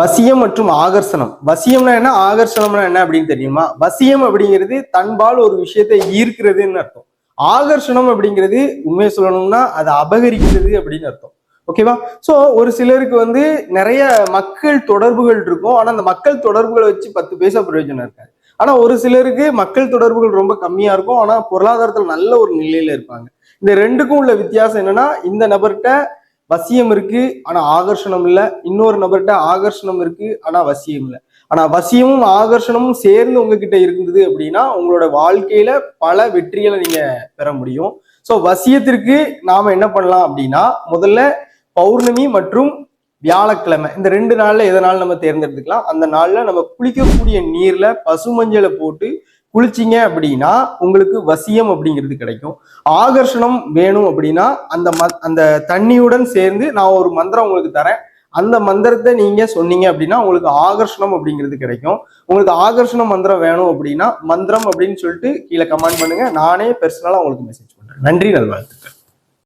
வசியம் மற்றும் ஆகர்ஷணம். வசியம்னா என்ன? ஆகர்ஷணம்னா என்ன அப்படின்னு தெரியுமா? வசியம் அப்படிங்கிறது தன்பால் ஒரு விஷயத்தை ஈர்க்கிறதுன்னு அர்த்தம். ஆகர்ஷணம் அப்படிங்கிறது உண்மையை சொல்லணும்னா அதை அபகரிக்கிறது அப்படின்னு அர்த்தம். ஓகேவா ஸோ ஒரு சிலருக்கு வந்து நிறைய மக்கள் தொடர்புகள் இருக்கும். ஆனால் அந்த மக்கள் தொடர்புகளை வச்சு பத்து பைசா பிரயோஜனம் இருக்காது. ஆனால் ஒரு சிலருக்கு மக்கள் தொடர்புகள் ரொம்ப கம்மியாக இருக்கும். ஆனால் பொருளாதாரத்தில் நல்ல ஒரு நிலையில இருப்பாங்க. இந்த ரெண்டுக்கும் உள்ள வித்தியாசம் என்னன்னா இந்த நபர்கிட்ட வசியம் இருக்கு ஆனா ஆகர்ஷணம் இல்ல. இன்னொரு நபர்கிட்ட ஆகர்ஷணம் இருக்கு ஆனா வசியம் இல்ல. ஆனா வசியமும் ஆகர்ஷணமும் சேர்ந்து உங்ககிட்ட இருந்தது அப்படின்னா உங்களோட வாழ்க்கையில பல வெற்றிகளை நீங்க பெற முடியும். சோ வசியத்திற்கு நாம என்ன பண்ணலாம் அப்படின்னா முதல்ல பௌர்ணமி மற்றும் வியாழக்கிழமை இந்த ரெண்டு நாள்ல எதனால நம்ம தேர்ந்தெடுத்துக்கலாம்? அந்த நாள்ல நம்ம குளிக்கக்கூடிய நீர்ல பசுமஞ்சளை போட்டு குளிச்சிங்க அப்படின்னா உங்களுக்கு வசியம் அப்படிங்கிறது கிடைக்கும். ஆகர்ஷணம் வேணும் அப்படின்னா அந்த ம அந்த தண்ணியுடன் சேர்ந்து நான் ஒரு மந்திரம் உங்களுக்கு தரேன். அந்த மந்திரத்தை நீங்க சொன்னீங்க அப்படின்னா உங்களுக்கு ஆகர்ஷணம் அப்படிங்கிறது கிடைக்கும். உங்களுக்கு ஆகர்ஷண மந்திரம் வேணும் அப்படின்னா மந்திரம் அப்படின்னு சொல்லிட்டு கீழே கமெண்ட் பண்ணுங்க. நானே பர்சனலா உங்களுக்கு மெசேஜ் பண்றேன். நன்றி நல்வாழ்த்துக்கள்.